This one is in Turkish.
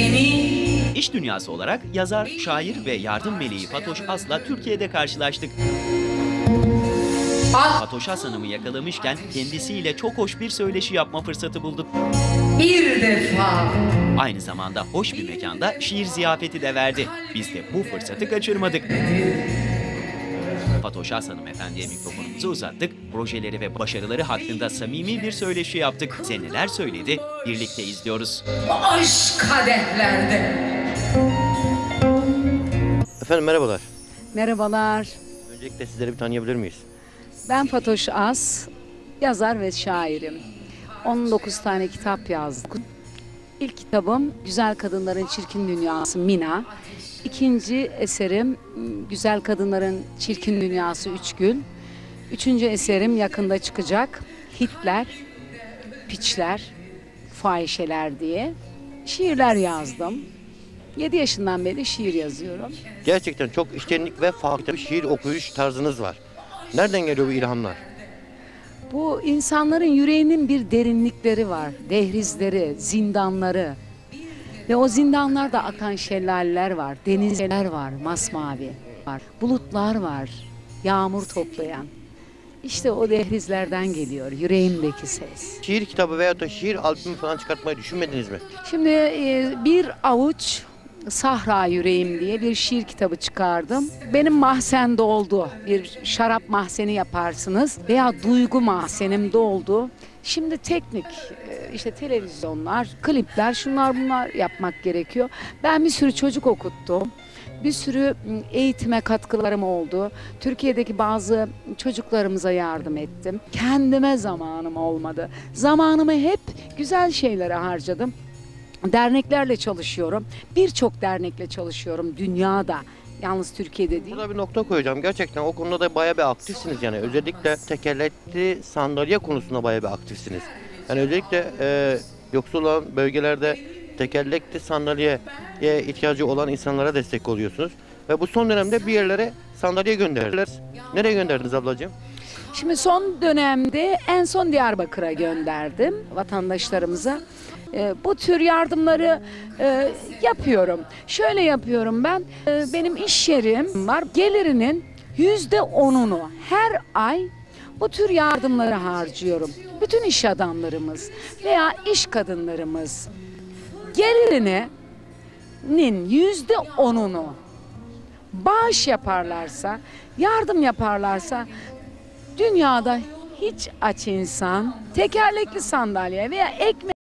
Seni İş dünyası olarak yazar, şair ve yardım meleği Fatoş As'la Türkiye'de karşılaştık. at Fatoş As Hanım'ı yakalamışken kendisiyle çok hoş bir söyleşi yapma fırsatı bulduk. bir defa Aynı zamanda hoş bir mekanda şiir ziyafeti de verdi. Biz de bu fırsatı kaçırmadık. Fatoş As Hanımefendi'ye mikrofonumuzu uzattık. Projeleri ve başarıları hakkında samimi bir söyleşi yaptık. Size neler söyledi? Birlikte izliyoruz. aşk kadehlerde. Efendim merhabalar. Merhabalar. Öncelikle sizleri bir tanıyabilir miyiz? Ben Fatoş As, yazar ve şairim. 19 tane kitap yazdım. İlk kitabım Güzel Kadınların Çirkin Dünyası Mina. İkinci eserim m, Güzel Kadınların Çirkin Dünyası Üç Gün. Üçüncü eserim yakında çıkacak Hitler, Piçler, Fahişeler diye. Şiirler yazdım. 7 yaşından beri şiir yazıyorum. Gerçekten çok içtenlik ve farklı bir şiir okuyuş tarzınız var. Nereden geliyor bu ilhamlar? Bu insanların yüreğinin bir derinlikleri var. Dehrizleri, zindanları. Ve o zindanlarda akan şelaleler var. Denizler var, masmavi var. Bulutlar var, yağmur toplayan. İşte o dehrizlerden geliyor yüreğimdeki ses. Şiir kitabı veya da şiir albümü falan çıkartmayı düşünmediniz mi? Şimdi e, bir avuç Sahra Yüreğim diye bir şiir kitabı çıkardım. Benim mahzen doldu. Bir şarap mahzeni yaparsınız veya duygu mahzenim doldu. Şimdi teknik e, işte televizyonlar, klipler şunlar bunlar yapmak gerekiyor. Ben bir sürü çocuk okuttum. Bir sürü eğitime katkılarım oldu. Türkiye'deki bazı çocuklarımıza yardım ettim. Kendime zamanım olmadı. Zamanımı hep güzel şeylere harcadım. Derneklerle çalışıyorum. Birçok dernekle çalışıyorum dünyada. Yalnız Türkiye'de değil. Burada bir nokta koyacağım. Gerçekten o konuda da bayağı bir aktifsiniz yani. Özellikle tekerlekli sandalye konusunda bayağı bir aktifsiniz. Yani özellikle e, yoksul olan bölgelerde tekerlekli sandalyeye ihtiyacı olan insanlara destek oluyorsunuz. Ve bu son dönemde bir yerlere sandalye gönderdiler. Nereye gönderdiniz ablacığım? Şimdi son dönemde en son Diyarbakır'a gönderdim vatandaşlarımıza. Ee, bu tür yardımları e, yapıyorum. Şöyle yapıyorum ben. e, benim iş yerim var. Gelirinin yüzde onunu her ay bu tür yardımları harcıyorum. Bütün iş adamlarımız veya iş kadınlarımız gelirinin yüzde onunu bağış yaparlarsa, yardım yaparlarsa dünyada hiç aç insan tekerlekli sandalye veya ekmek